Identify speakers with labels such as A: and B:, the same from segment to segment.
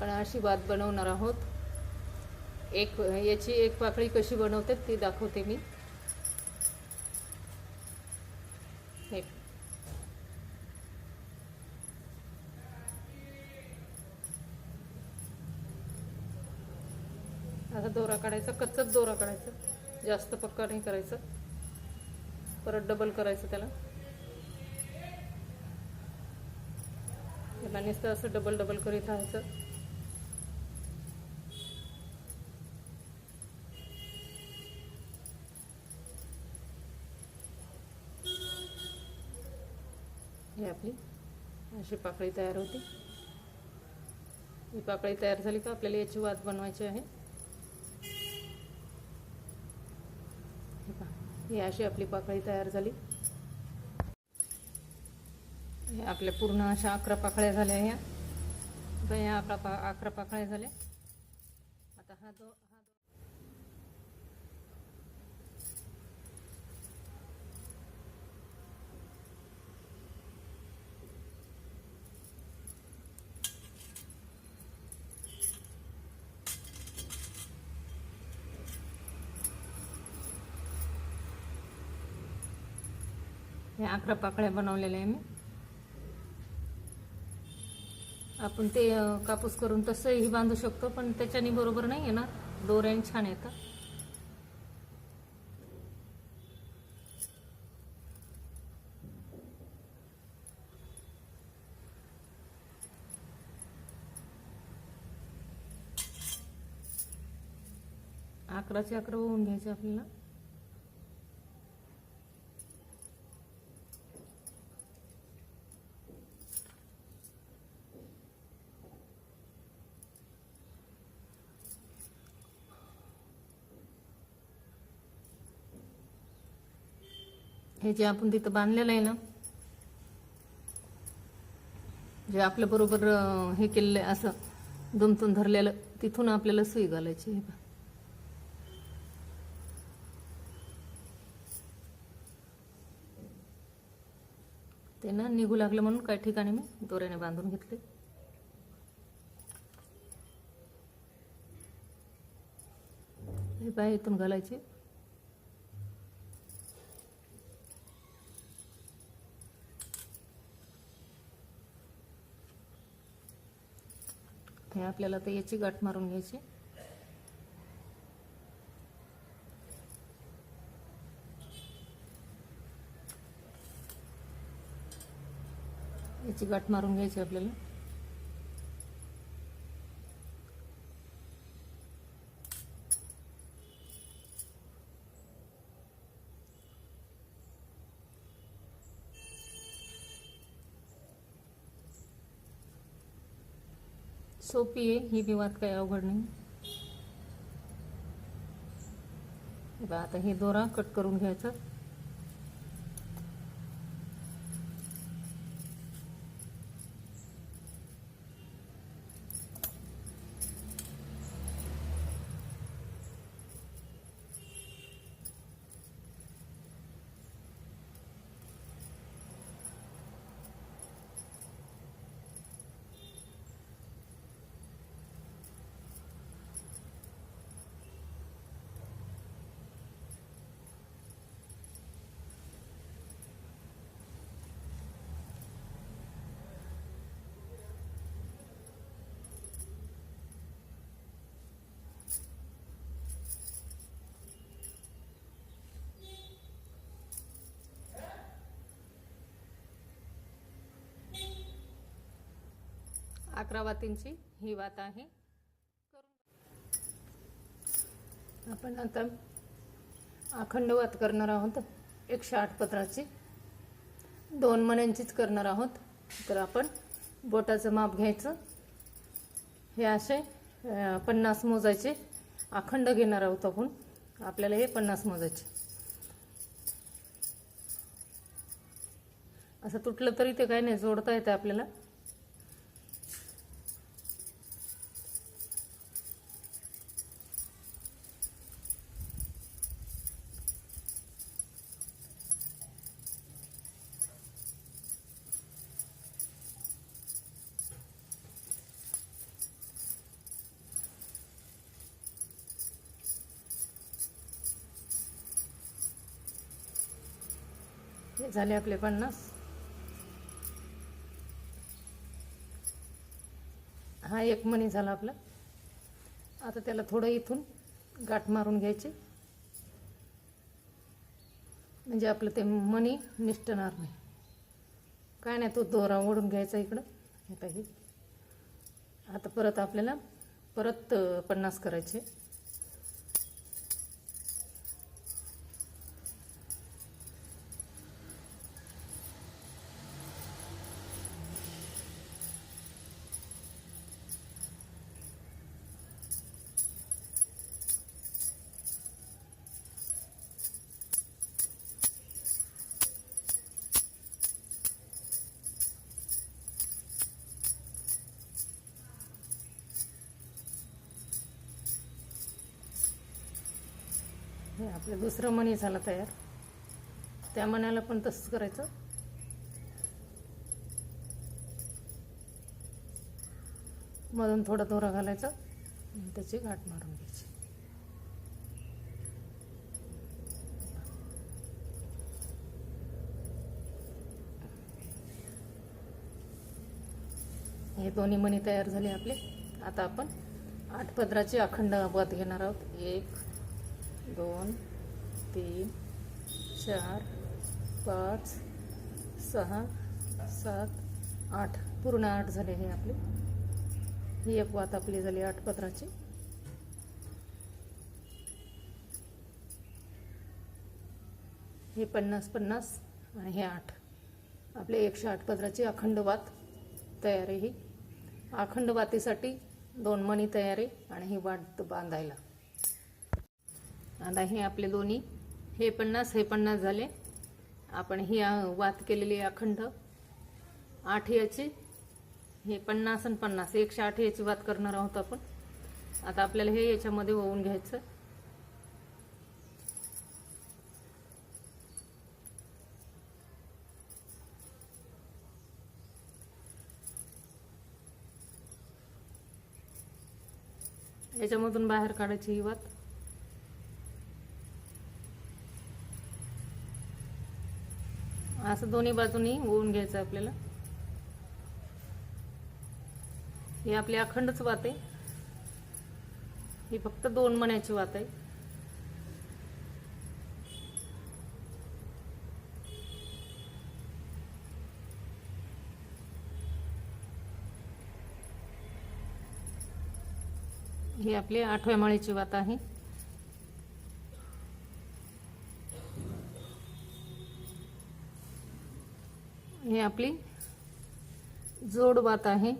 A: आपण अशी भात बनवणार आहोत. एक याची एक पाकळी कशी बनवते ती दाखवते मी. हे. आता दोरा काढायचा कच्चाच दोरा काढायचा. जास्त पक्का नाही करायचं. परत डबल करायचं त्याला. त्याला नुसतं असं डबल डबल करीत राहायचं. हे आपली. अशी पाकळी तयार होते. ही पाकळी तयार झाली का आपल्याला याची वात बनवायची आहे. ही अशी आपली पाकळी तयार झाली. हे आपल्या पूर्ण अशा अकरा पाकळ्या झाल्या ह्या. आता ह्या अकरा पा अकरा पाकळ्या झाल्या. आता हा जो हे अकरा पाकळ्या बनवलेल्या आहे मी. आपण ते कापूस करून तसंही बांधू शकतो पण त्याच्याने बरोबर नाही आहे ना. दोऱ्याने छान येतं. अकराचे अकरा होऊन घ्यायचे आपल्याला. हे जे आपण तिथं बांधलेलं आहे ना जे आपल्या बरोबर हे केलेलं आहे असं दुमतून धरलेलं तिथून आपल्याला सुई घालायची हे ते ना निघू लागलं म्हणून काही ठिकाणी मी दोऱ्याने बांधून घेतले. हे पाय इथून घालायचे. आहे. आपल्याला तर याची गाठ मारून घ्यायची. याची गाठ मारून घ्यायची आपल्याला. सोपी आहे ही बी वात काही अवघड नाही. आता हे दोरा कट करून घ्यायचं. अकरा वातींची ही वात आहे. आपण आता अखंड वात करणार आहोत. एकशे आठ पत्राची. दोन मण्यांचीच करणार आहोत. तर आपण बोटाचं माप घ्यायचं. हे असे पन्नास मोजायचे. अखंड घेणार आहोत आपण. आपल्याला हे पन्नास मोजायचे. असं तुटलं तरी ते काही नाही जोडता येतं आपल्याला. हे झाले आपले पन्नास. हा एक मणी झाला आपला. आता त्याला थोडं इथून गाठ मारून घ्यायचे. म्हणजे आपलं ते मणी निष्ठणार नाही. काय नाही तो दोरा ओढून घ्यायचा इकडं. आता हे. आता परत आपल्याला परत पन्नास करायचे. हे आपलं दुसरं मणी झालं तयार. त्या मण्याला पण तसंच करायचं. मधून थोडा दोरा घालायचा आणि त्याची गाठ मारून घ्यायची. हे दोन्ही मणी तयार झाले आपले. आता आपण आठ पदराची अखंड अपघात घेणार आहोत. एक दोन तीन चार पाच सहा सात आठ. पूर्ण आठ झाले हे आपले. ही एक वात आपली झाली आठ पत्राची हे पन्नास पन्नास आणि हे आठ. आपले एकशे आठ पदराची अखंड वात तयार आहे ही. अखंड वातीसाठी दोन मणी तयार आहे आणि ही वाट बांधायला. आता हे आपले दोन्ही हे पन्नास हे पन्नास झाले. आपण ही वात केलेली अखंड. आठ याची हे पन्नास आणि पन्नास एकशे आठ याची वात करणार आहोत आपण. आता आपल्याला हे याच्यामध्ये ओवून घ्यायचं. याच्यामधून बाहेर काढायची ही वात. असं दोन्ही बाजूनी ओवून घ्यायचं आपल्याला. ही आपली अखंडच वात आहे. ही फक्त दोन मण्याची वात आहे. ही आपली आठव्या माळीची वात आहे. हे आपली जोड बात आहे.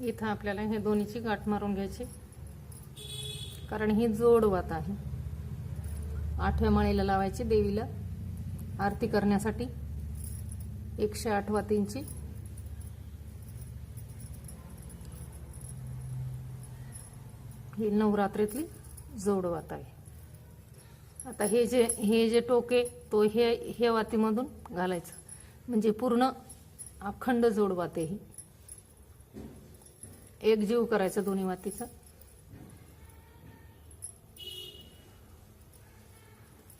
A: इथं आपल्याला हे दोन्हीची गाठ मारून घ्यायची. कारण ही जोडवात आहे. आठव्या माळीला लावायची देवीला आरती करण्यासाठी. एकशे आठ वातींची. ही नवरात्रीतली जोडवात आहे. आता हे जे हे जे टोके तो हे हे वातीमधून घालायचं. म्हणजे पूर्ण अखंड जोडवाते ही. एक जीव करायचा दोन्ही वातीचा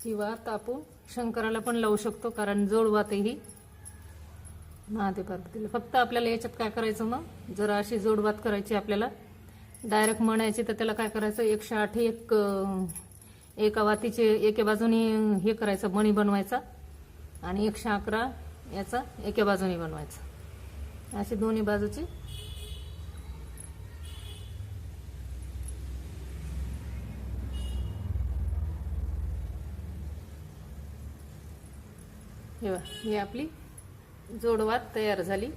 A: ही वात आपण हो, शंकराला पण लावू शकतो कारण जोड वातही ही. महादेव पार्वतीला. फक्त आपल्याला याच्यात काय करायचं मग? जर अशी जोडवात करायची आपल्याला. डायरेक्ट म्हणायची तर त्याला काय करायचं? एकशे आठ एक एका वातीचे एके बाजूनी हे करायचं मणी बनवायचा. आणि एकशे अकरा याचा एके बाजूनी बनवायचा. अशी दोन्ही बाजूची बघा, ही आपली जोडवात तयार झाली.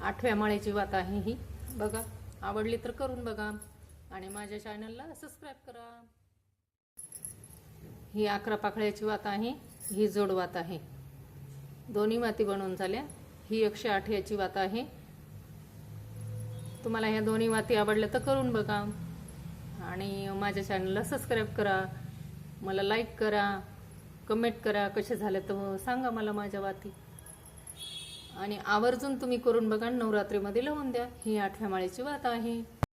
A: आठव्या माळ्याची वात आहे ही. बघा आवडली तर करून बघा आणि माझ्या चॅनलला सबस्क्राईब करा. ही अकरा पाकळ्याची वात आहे ही जोडवात आहे. दोन्ही वाती बनवून झाल्या. ही एकशे आठ याची वात आहे. तुम्हाला ह्या दोन्ही वाती आवडल्या तर करून बघा. आणि माझ्या चॅनलला सबस्क्राईब करा. मला लाईक करा. कमेंट करा कसे झाले तर सांगा मला माझ्या वाती. आणि आवर्जून तुम्ही करून बघा नवरात्रीमध्ये लावून द्या. ही आठव्या माळेची वात आहे.